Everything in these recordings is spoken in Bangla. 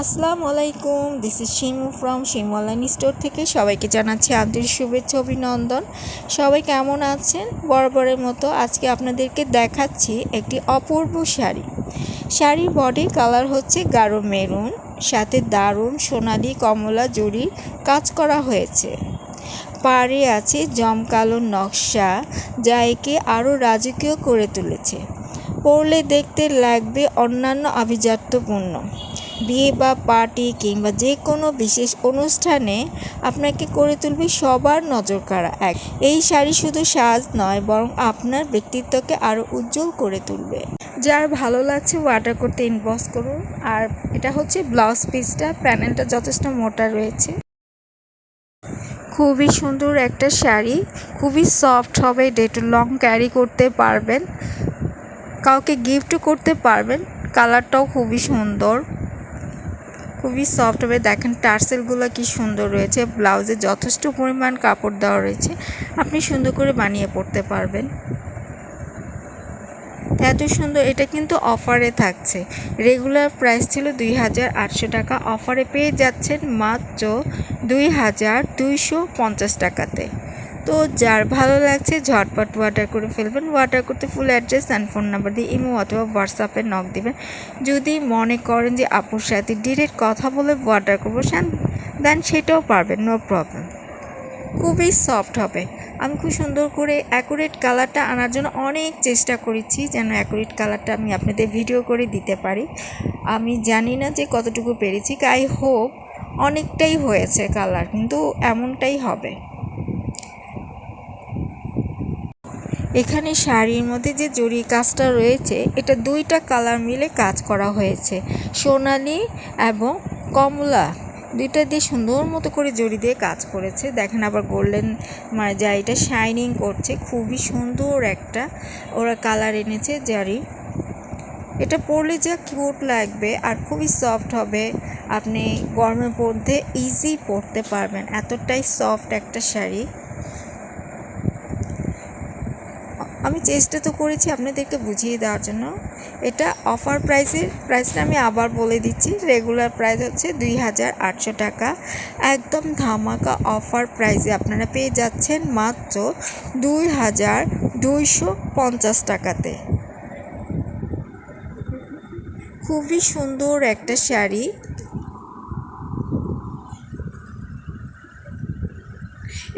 আসসালামু আলাইকুম this is Shimu from Shimu store থেকে সবাইকে জানাচ্ছি আন্তরিক শুভেচ্ছা, অভিনন্দন। সবাই কেমন আছেন? বরাবরের মতো আজকে আপনাদেরকে দেখাচ্ছি একটি অপূর্ব শাড়ি। শাড়ির বডির কালার হচ্ছে গাঢ় মেরুন, সাথে দারুণ সোনালি কমলা জরির কাজ করা হয়েছে। পাড়ে আছে জমকালো নকশা, যা একে আরও রাজকীয় করে তুলেছে। পরলে দেখতে লাগবে অন্যান্য আভিজাত্যপূর্ণ। বিয়ে বা পার্টি কিংবা যে কোনো বিশেষ অনুষ্ঠানে আপনাকে করে তুলবে সবার নজর কাড়া এক। এই শাড়ি শুধু সাজ নয়, বরং আপনার ব্যক্তিত্বকে আরও উজ্জ্বল করে তুলবে। যার ভালো লাগছে ওয়াটার করতে ইনবক্স করুন। আর এটা হচ্ছে ব্লাউজ পিসটা, প্যানেলটা যথেষ্ট মোটা রয়েছে। খুবই সুন্দর একটা শাড়ি, খুবই সফট হবে ডে টু লং ক্যারি করতে পারবেন। কাউকে গিফটও করতে পারবেন, কালারটাও খুবই সুন্দর। খুবই সফট হবে। দেখেন টার্সেলগুলো কি সুন্দর রয়েছে। ব্লাউজে যথেষ্ট পরিমাণ কাপড় দেওয়া রয়েছে। আপনি সুন্দর করে বানিয়ে পড়তে পারবেন। এত সুন্দর, এটা কিন্তু অফারে থাকছে। রেগুলার প্রাইস ছিল দুই হাজার আটশো টাকা। অফারে পেয়ে যাচ্ছেন মাত্র দুই হাজার দুইশো পঞ্চাশ টাকাতে। তো যার ভালো লাগছে ঝটপট ওয়াটার করে ফেলবেন। ওয়াটার করতে full address and phone number দিয়ে ইমো অথবা হোয়াটসঅ্যাপে নক দিবেন। যদি মনে করেন যে আপুর সাথে ডিরেক্ট কথা বলে ওয়াটার করব দেন সেটাও পারবেন নো প্রবলেম খুবই সফট হবে। আমি খুব সুন্দর করে অ্যাকুরেট কালারটা আনার জন্য অনেক চেষ্টা করেছি যেন অ্যাকুরেট কালারটা আমি আপনাদের ভিডিও করে দিতে পারি। আমি জানি না যে কতটুকু পেরেছি। আই হোপ অনেকটাই হয়েছে কালার কিন্তু এমনটাই হবে। এখানে শাড়ির মধ্যে যে জরি কাজটা রয়েছে, এটা দুইটা কালার মিলে কাজ করা হয়েছে। সোনালি এবং কমলা। দুইটা দিয়ে সুন্দর মতো করে জড়ি দিয়ে কাজ করেছে। দেখেন আবার গোল্ডেন মানে যা এটা শাইনিং করছে, খুবই সুন্দর একটা ওরা কালার এনেছে জারি। এটা পরলে যা কিউট লাগবে আর খুবই সফট হবে। আপনি গরমের মধ্যে ইজি পরতে পারবেন। এতটাই সফট একটা শাড়ি। আমি চেষ্টা তো করেছি আপনাদেরকে বুঝিয়ে দেওয়ার জন্য। এটা অফার প্রাইসের প্রাইসটা আমি আবার বলে দিচ্ছি। রেগুলার প্রাইস হচ্ছে দুই হাজার আটশো টাকা। একদম ধামাকা অফার প্রাইসে আপনারা পেয়ে যাচ্ছেন মাত্র দুই হাজার দুইশো পঞ্চাশ টাকাতে। খুবই সুন্দর একটা শাড়ি।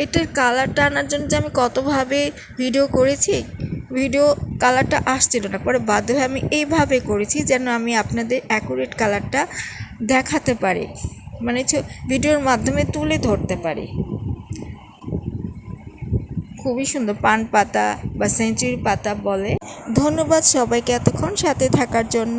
এটার কালারটা আনার জন্য যে আমি কতভাবে ভিডিও করেছি ভিডিও কালারটা আসছিল না। পরে বাধ্য হয়ে আমি এইভাবে করেছি যেন আমি আপনাদের অ্যাকুরেট কালারটা দেখাতে পারি। মানে ভিডিওর মাধ্যমে তুলে ধরতে পারি। খুবই সুন্দর পান পাতা বা সেঞ্চুরি পাতা বলে। ধন্যবাদ সবাইকে এতক্ষণ সাথে থাকার জন্য।